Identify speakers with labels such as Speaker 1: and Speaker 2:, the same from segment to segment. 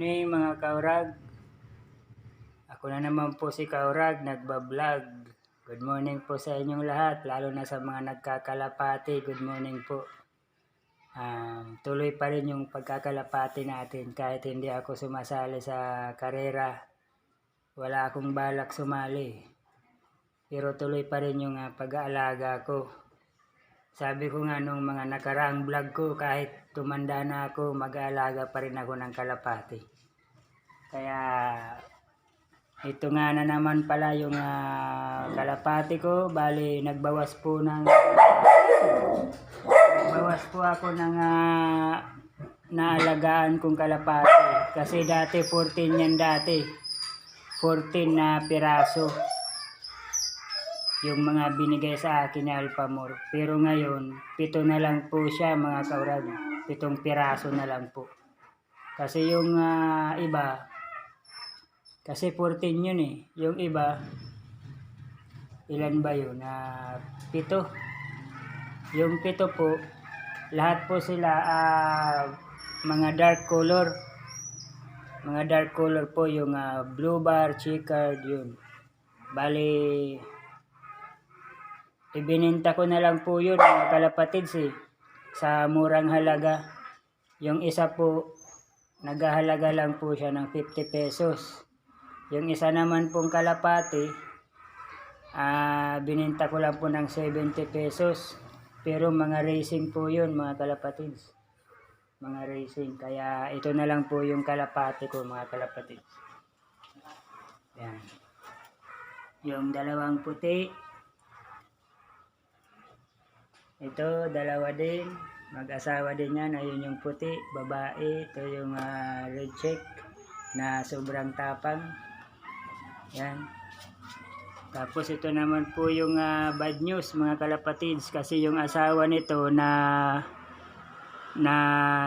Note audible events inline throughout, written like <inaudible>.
Speaker 1: morning mga kaurag. Ako na naman po si Kaurag, nagbablog. Good morning po sa inyong lahat, lalo na sa mga nagkakalapati. Good morning po. Um, tuloy pa rin yung pagkakalapati natin kahit hindi ako sumasali sa karera. Wala akong balak sumali. Pero tuloy pa rin yung ah, pag-aalaga ko. Sabi ko nga nung mga nakaraang vlog ko, kahit tumanda na ako, mag-aalaga pa rin ako ng kalapati. Kaya ito nga na naman pala yung ah, kalapati ko. Bali, nagbawas po ng... nagbawas po ako ng ah, naalagaan kong kalapati. Kasi dati 14 yan dati. 14 na piraso yung mga binigay sa akin ni Alphamore. Pero ngayon, pito na lang po siya mga kaurag. Pitong piraso na lang po. Kasi yung ah, iba, kasi 14 yun eh. Yung iba, ilan ba yun? Ah, pito. Yung pito po, lahat po sila ah, mga dark color. Mga dark color po yung ah, blue bar, checkered, yun. Bali, Ibininta ko na lang po yun, mga kalapatids eh. Sa murang halaga. Yung isa po, naghahalaga lang po siya ng 50 pesos. Yung isa naman pong kalapati, ah bininta ko lang po ng 70 pesos. Pero mga racing po yun, mga kalapatids. Mga racing. Kaya ito na lang po yung kalapati ko, mga kalapatids. Yan. Yung dalawang puti, ito, dalawa din. Mag-asawa din yan. Ayun yung puti, babae. Ito yung ah, red check na sobrang tapang. Yan. Tapos ito naman po yung ah, bad news mga kalapatids kasi yung asawa nito na na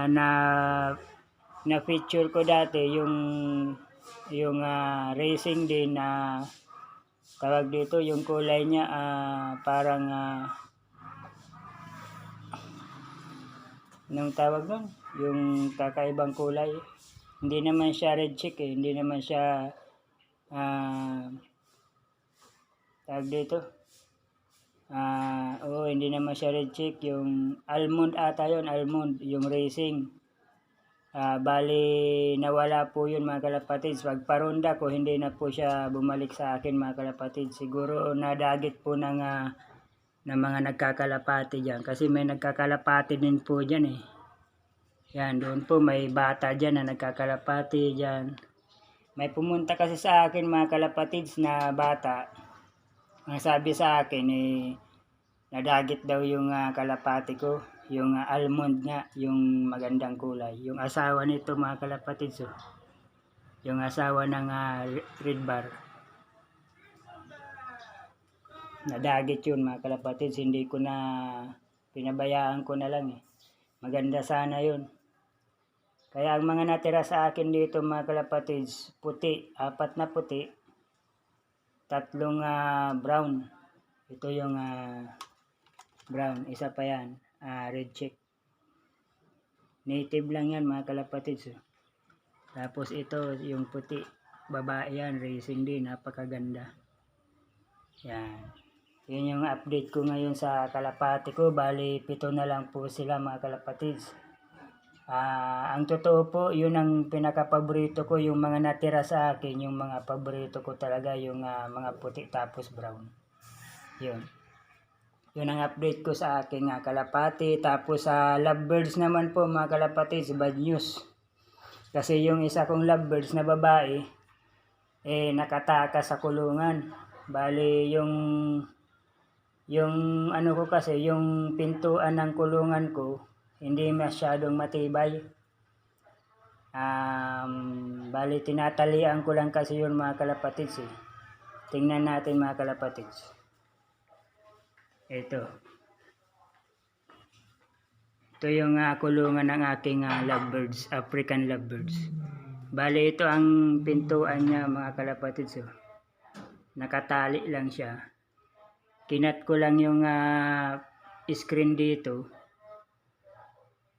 Speaker 1: na na feature ko dati yung yung ah, racing din na tawag dito yung kulay niya ah, parang ah, Anong tawag nun? Yung kakaibang kulay. Hindi naman siya red chick eh. Hindi naman siya ah tawag dito. Ah, oo, hindi naman siya red chick. Yung almond ata yun, almond, yung racing. Ah, bali, nawala po yun mga kalapatids. Pagparunda ko, hindi na po siya bumalik sa akin mga kalapatids. Siguro nadagit po ng ah, ng mga nagkakalapati dyan. Kasi may nagkakalapati din po dyan eh. Yan, doon po may bata dyan na nagkakalapati dyan. May pumunta kasi sa akin mga kalapatids na bata. Ang sabi sa akin eh, nadagit daw yung ah, kalapati ko. Yung ah, almond nga, yung magandang kulay. Yung asawa nito mga kalapatids oh. Yung asawa ng ah, red bar. Nadagit yun mga kalapatids. Hindi ko na pinabayaan ko na lang eh. Maganda sana yun. Kaya ang mga natira sa akin dito mga kalapatids puti, apat na puti. Tatlong ah, brown. Ito yung ah, brown, isa pa yan ah, red check native lang yan mga kalapatids oh. tapos ito yung puti. Babae yan, racing din. Napakaganda. Yan yun yung update ko ngayon sa kalapati ko. Bali, pito na lang po sila mga kalapatids. Ah, ang totoo po, yun ang pinaka-paborito ko. Yung mga natira sa akin, yung mga paborito ko talaga, yung ah, mga puti tapos brown. Yun. Yun ang update ko sa aking ah, kalapati. Tapos sa lovebirds naman po mga kalapatids, bad news. Kasi yung isa kong lovebirds na babae, eh nakatakas sa kulungan. Bali, yung yung ano ko kasi, yung pintuan ng kulungan ko, hindi masyadong matibay. Um, bali, tinatalian ko lang kasi yun mga kalapatids eh. Tingnan natin mga kalapatids. Ito. Ito yung ah, kulungan ng aking ah, lovebirds, African lovebirds. Bali, ito ang pintuan niya mga kalapatids. Oh. Nakatali lang siya kinat ko lang yung ah, screen dito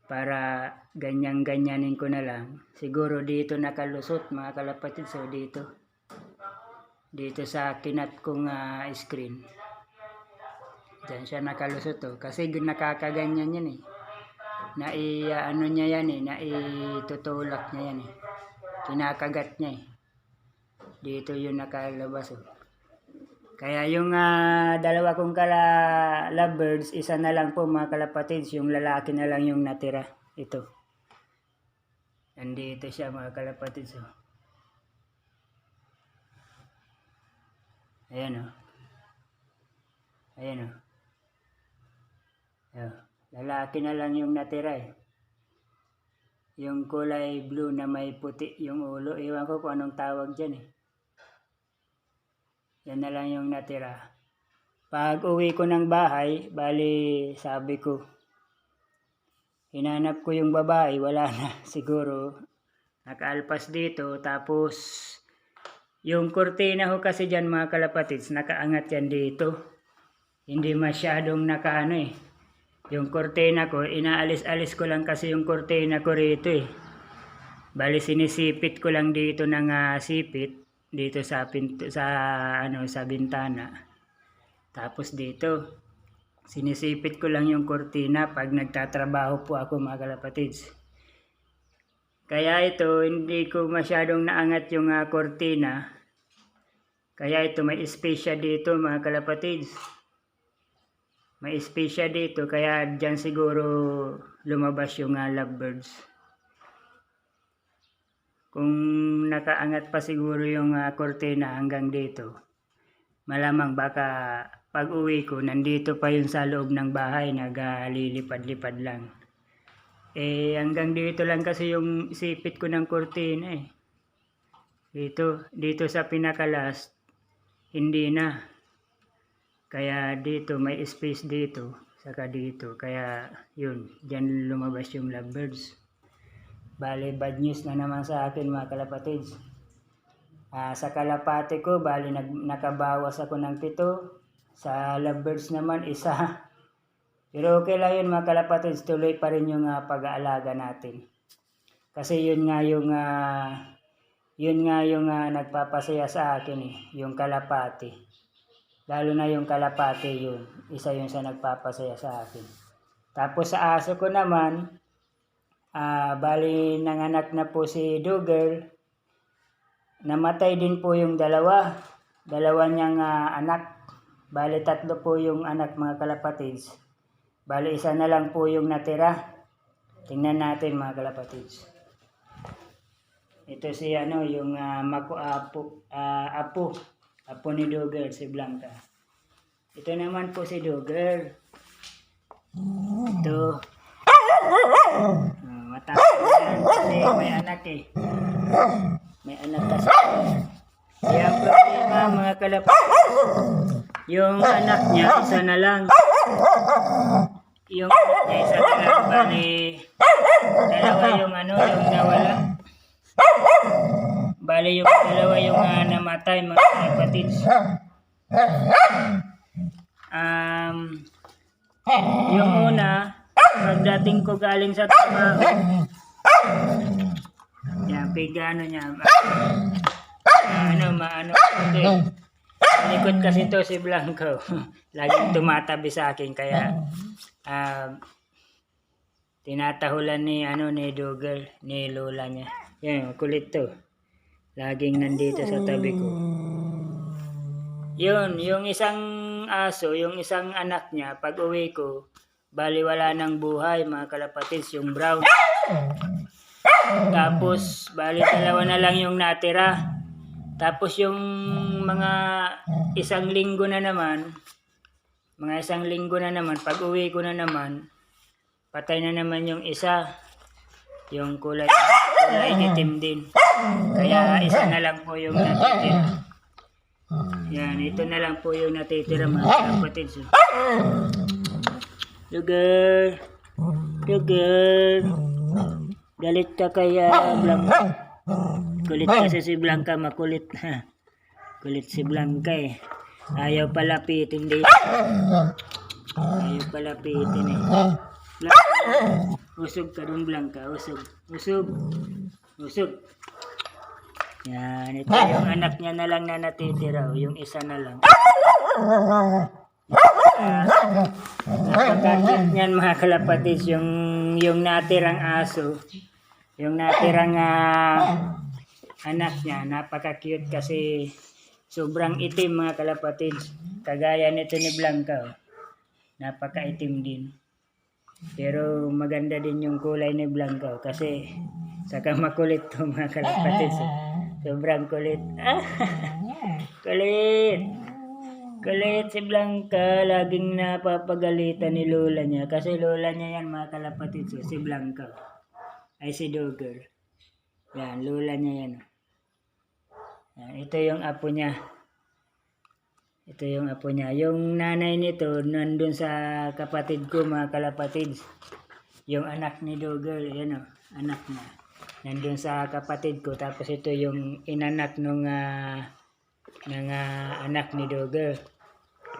Speaker 1: para ganyan-ganyanin ko na lang. Siguro dito nakalusot mga kalapatid. So dito. Dito sa kinat kong ah, screen. Diyan siya nakalusot to. Kasi gun- nakakaganyan yan eh. Na i, ah, ano niya yan eh. Na itutulak niya yan eh. Kinakagat niya eh. Dito yung nakalabas oh. Kaya yung ah, dalawa kong kala lovebirds, isa na lang po mga kalapatids, yung lalaki na lang yung natira. Ito. Nandito siya mga kalapatids. Oh. Ayan oh. Ayan oh. Ayan. Lalaki na lang yung natira eh. Yung kulay blue na may puti yung ulo. Iwan ko kung anong tawag dyan eh. Yan na lang yung natira. Pag uwi ko ng bahay, bali sabi ko, hinanap ko yung babae, wala <laughs> na siguro. Nakaalpas dito, tapos yung kurtina ho kasi dyan mga kalapatids, nakaangat yan dito. Hindi masyadong nakaano eh. Yung kurtina ko, inaalis-alis ko lang kasi yung kurtina ko rito eh. Bali sinisipit ko lang dito ng ah, sipit dito sa pinto sa ano sa bintana. Tapos dito sinisipit ko lang yung kurtina pag nagtatrabaho po ako mga kalapatids. Kaya ito hindi ko masyadong naangat yung ah, kurtina. Kaya ito may space dito mga kalapatids. May space dito kaya diyan siguro lumabas yung ah, lovebirds. Kung nakaangat pa siguro yung ah, kortina hanggang dito, malamang baka pag uwi ko, nandito pa yun sa loob ng bahay, nagalilipad-lipad lang. Eh, hanggang dito lang kasi yung sipit ko ng kortina eh. Dito, dito sa pinakalas, hindi na. Kaya dito, may space dito, saka dito. Kaya yun, dyan lumabas yung lovebirds. Bali, bad news na naman sa akin mga kalapatids. Ah, sa kalapate ko, bali nag, nakabawas ako ng pito. Sa lovebirds naman, isa. <laughs> Pero okay lang yun mga kalapatids, tuloy pa rin yung ah, pag-aalaga natin. Kasi yun nga yung ah, yun nga yung ah, nagpapasaya sa akin eh, yung kalapate. Lalo na yung kalapate yun, isa yun sa nagpapasaya sa akin. Tapos sa aso ko naman, Ah, bali nanganak na po si Duggirl. Namatay din po yung dalawa. Dalawa niyang ah, anak. Bali tatlo po yung anak mga kalapatids. Bali isa na lang po yung natira. Tingnan natin mga kalapatids. Ito si ano yung ah, mako apo, ah, apo. Apo ni Duggirl si Blanca. Ito naman po si Duggirl. Ito. Ah, matapos yan kasi may anak eh. May anak kasi. Kaya problema mga kalapit, yung anak niya isa na lang. Yung anak niya isa na lang. Bali, dalawa yung ano, yung nawala. Bali yung dalawa yung ah, namatay mga kalapatids. Um, yung una, pagdating ko galing sa trabaho, yan, pigano niya. Ah, ano, maano, kasi, likod kasi to si Blanco. <laughs> Laging tumatabi sa akin, kaya, ah, tinatahulan ni, ano, ni Dugger, ni Lola niya. Yan, kulit to. Laging nandito sa tabi ko. Yun, yung isang aso, yung isang anak niya, pag uwi ko, bali wala ng buhay, mga kalapatids, yung brown. Tapos, bali dalawa na lang yung natira. Tapos yung mga isang linggo na naman, mga isang linggo na naman, pag uwi ko na naman, patay na naman yung isa. Yung kulay, kulay itim din. Kaya isa na lang po yung natitira. Yan, ito na lang po yung natitira mga kapatids. Lugar. Lugar. Galit ka kaya, Blanca. Kulit kasi si Blanca, makulit. Kulit si Blanca eh. Ayaw palapitin dito. Ayaw palapitin eh. Blanca. Usog ka dun, Blanca. Usog. Usog. Usog. Yan. Ito yung anak niya na lang na natitira. o, Yung isa na lang. Napakakit niyan mga kalapatids. Yung, yung natirang aso. Yung natirang ah, anak niya. Napaka-cute kasi sobrang itim mga kalapatids. Kagaya nito ni Blanca. oh. Napaka-itim din. Pero maganda din yung kulay ni Blanca oh, kasi saka makulit to mga kalapatids. oh. Sobrang kulit. Ah, <laughs> kulit. Kulit si Blanca. Laging napapagalitan ni lola niya. Kasi lola niya yan mga kalapatids. oh, Si Blanca. Ay si Dogger. Yan, lola niya yan. Yan, ito yung apo niya. Ito yung apo niya. Yung nanay nito, nandun sa kapatid ko, mga kalapatids. Yung anak ni Dogger, yan o, anak niya. Nandun sa kapatid ko. Tapos ito yung inanak nung ah, ng ah, anak ni Dogger.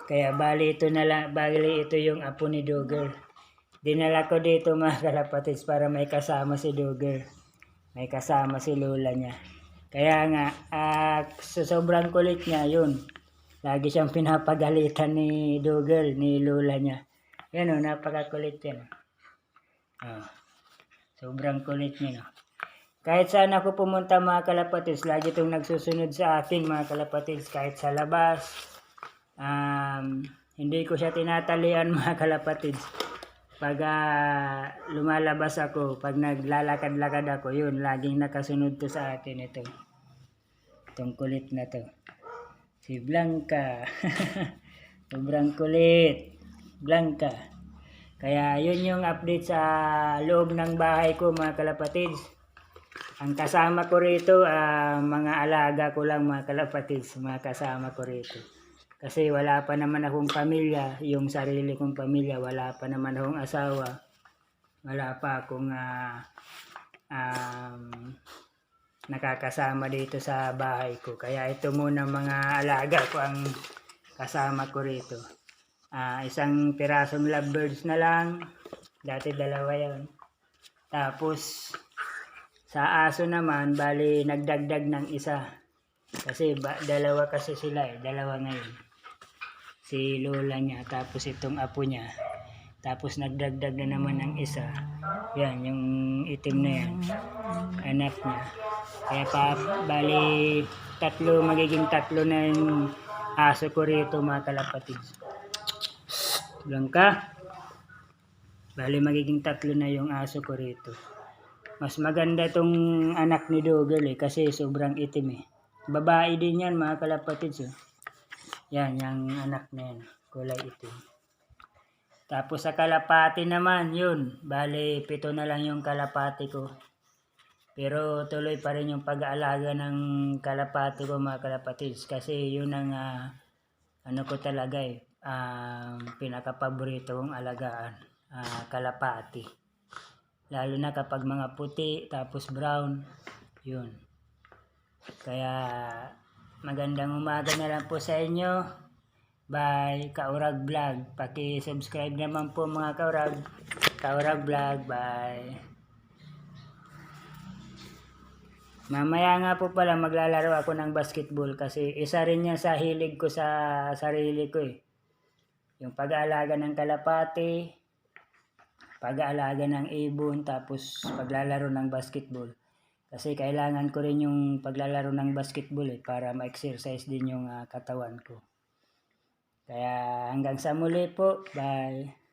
Speaker 1: Kaya bali ito na lang, bali ito yung apo ni Dogger. Dinala ko dito <laughs> mga kalapatids para may kasama si Dogger. May kasama si lola niya. Kaya nga, ah, sa sobrang kulit niya, yun. Lagi siyang pinapagalitan ni Dogger, ni lola niya. Yan o, napakakulit yan. Oh. Sobrang kulit niya, no. Kahit saan ako pumunta mga kalapatids, lagi itong nagsusunod sa akin mga kalapatids. Kahit sa labas, um, hindi ko siya tinatalian <laughs> mga kalapatids. Pag ah, lumalabas ako, pag naglalakad-lakad ako, yun, laging nakasunod to sa akin ito. Itong kulit na to. Si Blanca. <laughs> Sobrang kulit. Blanca. Kaya yun yung update sa loob ng bahay ko mga kalapatids. Ang kasama ko rito, ah, mga alaga ko lang mga kalapatids, mga kasama ko rito. Kasi wala pa naman akong pamilya, yung sarili kong pamilya, wala pa naman akong asawa. Wala pa akong ah, um, nakakasama dito sa bahay ko. Kaya ito muna mga alaga ko ang kasama ko rito. Ah, isang pirasong lovebirds na lang. Dati dalawa yan. Tapos, sa aso naman, bali nagdagdag ng isa. Kasi ba, dalawa kasi sila eh. Dalawa ngayon. Si lola niya, tapos itong apo niya. Tapos nagdagdag na naman ng isa. Yan, yung itim na yan. Anak niya. Kaya pa, bali, tatlo, magiging tatlo na yung aso ko rito mga kalapatids. Blanca. Bali, magiging tatlo na yung aso ko rito. Mas maganda tong anak ni Dogel eh, kasi sobrang itim eh. Babae din yan mga kalapatids oh. Yan, yung anak na yan. Kulay itim. Tapos sa kalapati naman, yun. Bale, pito na lang yung kalapati ko. Pero tuloy pa rin yung pag-aalaga ng kalapati ko mga kalapatids. Kasi yun ang ah, ano ko talaga eh. Um, pinakapaborito kong alagaan. ah, kalapati. Lalo na kapag mga puti, tapos brown. Yun. Kaya magandang umaga na lang po sa inyo. Bye, Kaurag Vlog. Paki-subscribe naman po mga Kaurag. Kaurag Vlog. Bye. Mamaya nga po pala maglalaro ako ng basketball kasi isa rin yan sa hilig ko sa sarili ko eh. Yung pag-aalaga ng kalapati, pag-aalaga ng ibon, tapos paglalaro ng basketball. Kasi kailangan ko rin yung paglalaro ng basketball eh, para ma-exercise din yung ah, katawan ko. Kaya hanggang sa muli po, bye!